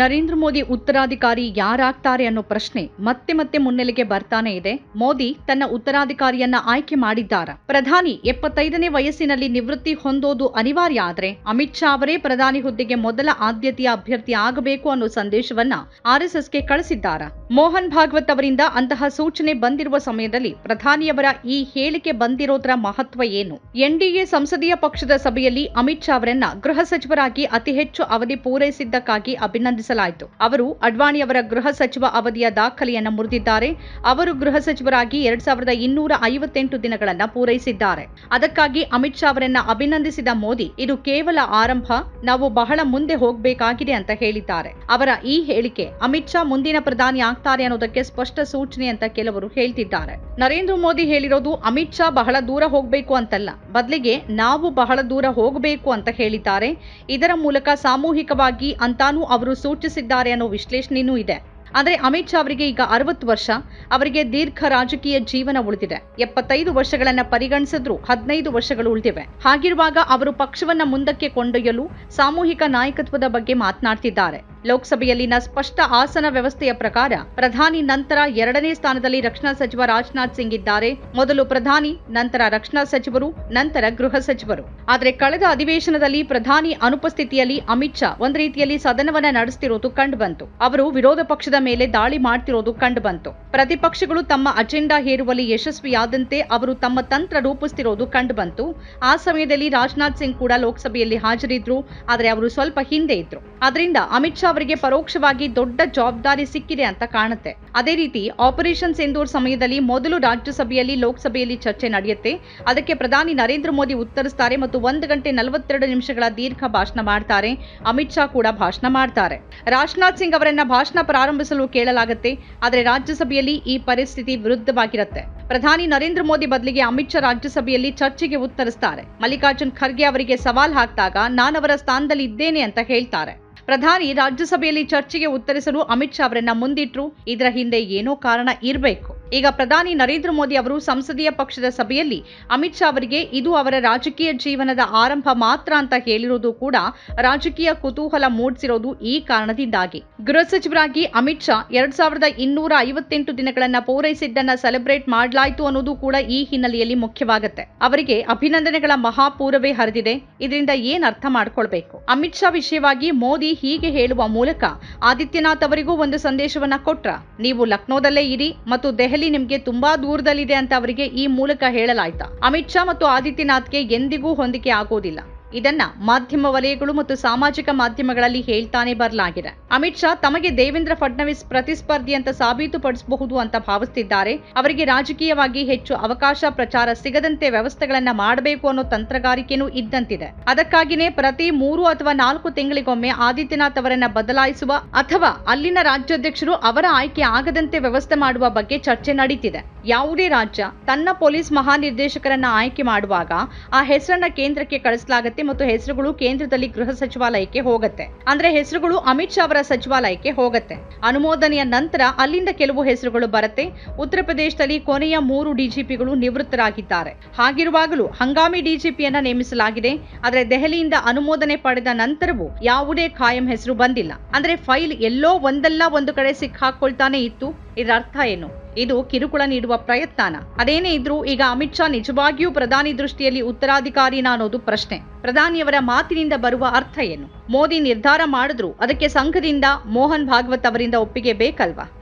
ನರೇಂದ್ರ ಮೋದಿ ಉತ್ತರಾಧಿಕಾರಿ ಯಾರಾಗ್ತಾರೆ ಅನ್ನೋ ಪ್ರಶ್ನೆ ಮತ್ತೆ ಮತ್ತೆ ಮುನ್ನೆಲೆಗೆ ಬರ್ತಾನೆ ಇದೆ. ಮೋದಿ ತನ್ನ ಉತ್ತರಾಧಿಕಾರಿಯನ್ನ ಆಯ್ಕೆ ಮಾಡಿದ್ದಾರ. ಪ್ರಧಾನಿ ಎಪ್ಪತ್ತೈದನೇ ವಯಸ್ಸಿನಲ್ಲಿ ನಿವೃತ್ತಿ ಹೊಂದೋದು ಅನಿವಾರ್ಯ ಆದ್ರೆ ಅಮಿತ್ ಶಾ ಅವರೇ ಪ್ರಧಾನಿ ಹುದ್ದೆಗೆ ಮೊದಲ ಆದ್ಯತೆಯ ಅಭ್ಯರ್ಥಿ ಆಗಬೇಕು ಅನ್ನೋ ಸಂದೇಶವನ್ನ ಆರ್ಎಸ್ಎಸ್ಗೆ ಕಳಿಸಿದ್ದಾರ. ಮೋಹನ್ ಭಾಗವತ್ ಅವರಿಂದ ಅಂತಹ ಸೂಚನೆ ಬಂದಿರುವ ಸಮಯದಲ್ಲಿ ಪ್ರಧಾನಿಯವರ ಈ ಹೇಳಿಕೆ ಬಂದಿರೋದ್ರ ಮಹತ್ವ ಏನು? ಎನ್ಡಿಎ ಸಂಸದೀಯ ಪಕ್ಷದ ಸಭೆಯಲ್ಲಿ ಅಮಿತ್ ಶಾ ಅವರನ್ನ ಗೃಹ ಸಚಿವರಾಗಿ ಅತಿ ಹೆಚ್ಚು ಅವಧಿ ಪೂರೈಸಿದ್ದಕ್ಕಾಗಿ ಅಭಿನಂದಿಸಲಾಯಿತು ಅವರು ಅಡ್ವಾಣಿಯವರ ಗೃಹ ಸಚಿವ ಅವಧಿಯ ದಾಖಲೆಯನ್ನು ಮುರಿದಿದ್ದಾರೆ. ಅವರು ಗೃಹ ಸಚಿವರಾಗಿ ಎರಡ್ ಸಾವಿರದ ಇನ್ನೂರ ಐವತ್ತೆಂಟು ದಿನಗಳನ್ನು ಪೂರೈಸಿದ್ದಾರೆ. ಅದಕ್ಕಾಗಿ ಅಮಿತ್ ಶಾ ಅವರನ್ನ ಅಭಿನಂದಿಸಿದ ಮೋದಿ, ಇದು ಕೇವಲ ಆರಂಭ, ನಾವು ಬಹಳ ಮುಂದೆ ಹೋಗಬೇಕಾಗಿದೆ ಅಂತ ಹೇಳಿದ್ದಾರೆ. ಅವರ ಈ ಹೇಳಿಕೆ ಅಮಿತ್ ಶಾ ಮುಂದಿನ ಪ್ರಧಾನಿ ಆಗ್ತಾರೆ ಅನ್ನೋದಕ್ಕೆ ಸ್ಪಷ್ಟ ಸೂಚನೆ ಅಂತ ಕೆಲವರು ಹೇಳ್ತಿದ್ದಾರೆ. ನರೇಂದ್ರ ಮೋದಿ ಹೇಳಿರೋದು ಅಮಿತ್ ಶಾ ಬಹಳ ದೂರ ಹೋಗಬೇಕು ಅಂತಲ್ಲ, ಬದಲಿಗೆ ನಾವು ಬಹಳ ದೂರ ಹೋಗಬೇಕು ಅಂತ ಹೇಳಿದ್ದಾರೆ. ಇದರ ಮೂಲಕ ಸಾಮೂಹಿಕವಾಗಿ ಅಂತಾನೂ ಅವರು ಸೂಚಿಸಿದ್ದಾರೆ ಅನ್ನೋ ವಿಶ್ಲೇಷಣೆಯೂ ಇದೆ. ಆದರೆ ಅಮಿತ್ ಶಾ ಅವರಿಗೆ ಈಗ ಅರವತ್ತು ವರ್ಷ, ಅವರಿಗೆ ದೀರ್ಘ ರಾಜಕೀಯ ಜೀವನ ಉಳಿದಿದೆ. ಎಪ್ಪತ್ತೈದು ವರ್ಷಗಳನ್ನ ಪರಿಗಣಿಸಿದ್ರು ಹದಿನೈದು ವರ್ಷಗಳು ಉಳಿದಿವೆ. ಹಾಗಿರುವಾಗ ಅವರು ಪಕ್ಷವನ್ನ ಮುಂದಕ್ಕೆ ಕೊಂಡೊಯ್ಯಲು ಸಾಮೂಹಿಕ ನಾಯಕತ್ವದ ಬಗ್ಗೆ ಮಾತನಾಡ್ತಿದ್ದಾರೆ. ಲೋಕಸಭೆಯಲ್ಲಿನ ಸ್ಪಷ್ಟ ಆಸನ ವ್ಯವಸ್ಥೆಯ ಪ್ರಕಾರ ಪ್ರಧಾನಿ ನಂತರ ಎರಡನೇ ಸ್ಥಾನದಲ್ಲಿ ರಕ್ಷಣಾ ಸಚಿವ ರಾಜನಾಥ್ ಸಿಂಗ್ ಇದ್ದಾರೆ. ಮೊದಲು ಪ್ರಧಾನಿ, ನಂತರ ರಕ್ಷಣಾ ಸಚಿವರು, ನಂತರ ಗೃಹ ಸಚಿವರು. ಆದರೆ ಕಳೆದ ಅಧಿವೇಶನದಲ್ಲಿ ಪ್ರಧಾನಿ ಅನುಪಸ್ಥಿತಿಯಲ್ಲಿ ಅಮಿತ್ ಶಾ ಒಂದು ರೀತಿಯಲ್ಲಿ ಸದನವನ್ನ ನಡೆಸ್ತಿರೋದು ಕಂಡುಬಂತು. ಅವರು ವಿರೋಧ ಪಕ್ಷದ ಮೇಲೆ ದಾಳಿ ಮಾಡ್ತಿರೋದು ಕಂಡುಬಂತು. ಪ್ರತಿಪಕ್ಷಗಳು ತಮ್ಮ ಅಜೆಂಡಾ ಹೇರುವಲ್ಲಿ ಯಶಸ್ವಿಯಾದಂತೆ ಅವರು ತಮ್ಮ ತಂತ್ರ ರೂಪಿಸ್ತಿರೋದು ಕಂಡುಬಂತು. ಆ ಸಮಯದಲ್ಲಿ ರಾಜನಾಥ್ ಸಿಂಗ್ ಕೂಡ ಲೋಕಸಭೆಯಲ್ಲಿ ಹಾಜರಿದ್ರು. ಆದರೆ ಅವರು ಸ್ವಲ್ಪ ಹಿಂದೆ ಇದ್ರು. ಅದರಿಂದ ಅಮಿತ್ ಶಾ ಅವರಿಗೆ ಪರೋಕ್ಷವಾಗಿ ದೊಡ್ಡ ಜವಾಬ್ದಾರಿ ಸಿಕ್ಕಿದೆ ಅಂತ ಕಾಣುತ್ತೆ. ಅದೇ ರೀತಿ ಆಪರೇಷನ್ ಸಿಂಧೂರ್ ಸಮಯದಲ್ಲಿ ಮೊದಲು ರಾಜ್ಯಸಭೆಯಲ್ಲಿ, ಲೋಕಸಭೆಯಲ್ಲಿ ಚರ್ಚೆ ನಡೆಯುತ್ತೆ. ಅದಕ್ಕೆ ಪ್ರಧಾನಿ ನರೇಂದ್ರ ಮೋದಿ ಉತ್ತರಿಸ್ತಾರೆ ಮತ್ತು ಒಂದು ಗಂಟೆ ನಲವತ್ತೆರಡು ನಿಮಿಷಗಳ ದೀರ್ಘ ಭಾಷಣ ಮಾಡ್ತಾರೆ. ಅಮಿತ್ ಶಾ ಕೂಡ ಭಾಷಣ ಮಾಡ್ತಾರೆ. ರಾಜನಾಥ್ ಸಿಂಗ್ ಅವರನ್ನ ಭಾಷಣ ಪ್ರಾರಂಭಿಸಲು ಕೇಳಲಾಗುತ್ತೆ. ಆದರೆ ರಾಜ್ಯಸಭೆಯಲ್ಲಿ ಈ ಪರಿಸ್ಥಿತಿ ವಿರುದ್ಧವಾಗಿರುತ್ತೆ. ಪ್ರಧಾನಿ ನರೇಂದ್ರ ಮೋದಿ ಬದಲಿಗೆ ಅಮಿತ್ ಶಾ ರಾಜ್ಯಸಭೆಯಲ್ಲಿ ಚರ್ಚೆಗೆ ಉತ್ತರಿಸ್ತಾರೆ. ಮಲ್ಲಿಕಾರ್ಜುನ್ ಖರ್ಗೆ ಅವರಿಗೆ ಸವಾಲ್ ಹಾಕಿದಾಗ, ನಾನವರ ಸ್ಥಾನದಲ್ಲಿ ಇದ್ದೇನೆ ಅಂತ ಹೇಳ್ತಾರೆ. ಪ್ರಧಾನಿ ರಾಜ್ಯಸಭೆಯಲ್ಲಿ ಚರ್ಚೆಗೆ ಉತ್ತರಿಸಲು ಅಮಿತ್ ಶಾ ಅವರನ್ನ ಮುಂದಿಟ್ರು. ಇದರ ಹಿಂದೆ ಏನೋ ಕಾರಣ ಇರಬೇಕು. ಈಗ ಪ್ರಧಾನಿ ನರೇಂದ್ರ ಮೋದಿ ಅವರು ಸಂಸದೀಯ ಪಕ್ಷದ ಸಭೆಯಲ್ಲಿ ಅಮಿತ್ ಶಾ ಅವರಿಗೆ ಇದು ಅವರ ರಾಜಕೀಯ ಜೀವನದ ಆರಂಭ ಮಾತ್ರ ಅಂತ ಹೇಳಿರುವುದು ಕೂಡ ರಾಜಕೀಯ ಕುತೂಹಲ ಮೂಡಿಸಿರೋದು ಈ ಕಾರಣದಿಂದಾಗಿ. ಗೃಹ ಸಚಿವರಾಗಿ ಅಮಿತ್ ಶಾ ಎರಡ್ ಸಾವಿರದ ಇನ್ನೂರ ಐವತ್ತೆಂಟು ದಿನಗಳನ್ನ ಪೂರೈಸಿದ್ದನ್ನ ಸೆಲೆಬ್ರೇಟ್ ಮಾಡಲಾಯಿತು ಅನ್ನೋದು ಕೂಡ ಈ ಹಿನ್ನೆಲೆಯಲ್ಲಿ ಮುಖ್ಯವಾಗುತ್ತೆ. ಅವರಿಗೆ ಅಭಿನಂದನೆಗಳ ಮಹಾಪೂರವೇ ಹರಿದಿದೆ. ಇದರಿಂದ ಏನ್ ಅರ್ಥ ಮಾಡ್ಕೊಳ್ಬೇಕು? ಅಮಿತ್ ಶಾ ವಿಷಯವಾಗಿ ಮೋದಿ ಹೀಗೆ ಹೇಳುವ ಮೂಲಕ ಆದಿತ್ಯನಾಥ್ ಅವರಿಗೂ ಒಂದು ಸಂದೇಶವನ್ನ ಕೊಟ್ರ. ನೀವು ಲಕ್ನೋದಲ್ಲೇ ಇರಿ ಮತ್ತು ದೆಹಲಿ ನಿಮ್ಗೆ ತುಂಬಾ ದೂರದಲ್ಲಿದೆ ಅಂತ ಅವರಿಗೆ ಈ ಮೂಲಕ ಹೇಳಲಾಯ್ತಾ? ಅಮಿತ್ ಶಾ ಮತ್ತು ಆದಿತ್ಯನಾಥ್ಗೆ ಎಂದಿಗೂ ಹೊಂದಿಕೆ ಆಗೋದಿಲ್ಲ. ಇದನ್ನ ಮಾಧ್ಯಮ ವಲಯಗಳು ಮತ್ತು ಸಾಮಾಜಿಕ ಮಾಧ್ಯಮಗಳಲ್ಲಿ ಹೇಳ್ತಾನೆ ಬರಲಾಗಿದೆ. ಅಮಿತ್ ಶಾ ತಮಗೆ ದೇವೇಂದ್ರ ಫಡ್ನವೀಸ್ ಪ್ರತಿಸ್ಪರ್ಧಿ ಅಂತ ಸಾಬೀತುಪಡಿಸಬಹುದು ಅಂತ ಭಾವಿಸುತ್ತಿದ್ದಾರೆ ಅವರಿಗೆ ರಾಜಕೀಯವಾಗಿ ಹೆಚ್ಚು ಅವಕಾಶ, ಪ್ರಚಾರ ಸಿಗದಂತೆ ವ್ಯವಸ್ಥೆಗಳನ್ನ ಮಾಡಬೇಕು ಅನ್ನೋ ತಂತ್ರಗಾರಿಕೆನೂ ಇದ್ದಂತಿದೆ. ಅದಕ್ಕಾಗಿನೇ ಪ್ರತಿ ಮೂರು ಅಥವಾ ನಾಲ್ಕು ತಿಂಗಳಿಗೊಮ್ಮೆ ಆದಿತ್ಯನಾಥ್ ಅವರನ್ನ ಬದಲಾಯಿಸುವ ಅಥವಾ ಅಲ್ಲಿನ ರಾಜ್ಯಾಧ್ಯಕ್ಷರು ಅವರ ಆಯ್ಕೆ ಆಗದಂತೆ ವ್ಯವಸ್ಥೆ ಮಾಡುವ ಬಗ್ಗೆ ಚರ್ಚೆ ನಡೀತಿದೆ. ಯಾವುದೇ ರಾಜ್ಯ ತನ್ನ ಪೊಲೀಸ್ ಮಹಾನಿರ್ದೇಶಕರನ್ನ ಆಯ್ಕೆ ಮಾಡುವಾಗ ಆ ಹೆಸರನ್ನ ಕೇಂದ್ರಕ್ಕೆ ಕಳಿಸಲಾಗುತ್ತೆ ಮತ್ತು ಹೆಸರುಗಳು ಕೇಂದ್ರದಲ್ಲಿ ಗೃಹ ಸಚಿವಾಲಯಕ್ಕೆ ಹೋಗುತ್ತೆ. ಅಂದ್ರೆ ಹೆಸರುಗಳು ಅಮಿತ್ ಶಾ ಅವರ ಸಚಿವಾಲಯಕ್ಕೆ ಹೋಗುತ್ತೆ. ಅನುಮೋದನೆಯ ನಂತರ ಅಲ್ಲಿಂದ ಕೆಲವು ಹೆಸರುಗಳು ಬರುತ್ತೆ. ಉತ್ತರ ಪ್ರದೇಶದಲ್ಲಿ ಕೊನೆಯ ಮೂರು ಡಿಜಿಪಿಗಳು ನಿವೃತ್ತರಾಗಿದ್ದಾರೆ. ಹಾಗಿರುವಾಗಲೂ ಹಂಗಾಮಿ ಡಿಜಿಪಿಯನ್ನ ನೇಮಿಸಲಾಗಿದೆ. ಆದರೆ ದೆಹಲಿಯಿಂದ ಅನುಮೋದನೆ ಪಡೆದ ನಂತರವೂ ಯಾವುದೇ ಖಾಯಂ ಹೆಸರು ಬಂದಿಲ್ಲ. ಅಂದ್ರೆ ಫೈಲ್ ಎಲ್ಲೋ ಒಂದಲ್ಲ ಒಂದು ಕಡೆ ಸಿಕ್ಕಾಕೊಳ್ತಾನೆ ಇತ್ತು. ಇದರ ಅರ್ಥ ಏನು? ಇದು ಕಿರುಕುಳ ನೀಡುವ ಪ್ರಯತ್ನ ಅದೇನೇ ಇದ್ರೂ ಈಗ ಅಮಿತ್ ಶಾ ನಿಜವಾಗಿಯೂ ಪ್ರಧಾನಿ ದೃಷ್ಟಿಯಲ್ಲಿ ಉತ್ತರಾಧಿಕಾರಿನ ಅನ್ನೋದು ಪ್ರಶ್ನೆ. ಪ್ರಧಾನಿಯವರ ಮಾತಿನಿಂದ ಬರುವ ಅರ್ಥ ಏನು? ಮೋದಿ ನಿರ್ಧಾರ ಮಾಡಿದ್ರು, ಅದಕ್ಕೆ ಸಂಘದಿಂದ ಮೋಹನ್ ಭಾಗವತ್ ಅವರಿಂದ ಒಪ್ಪಿಗೆ ಬೇಕಲ್ವಾ?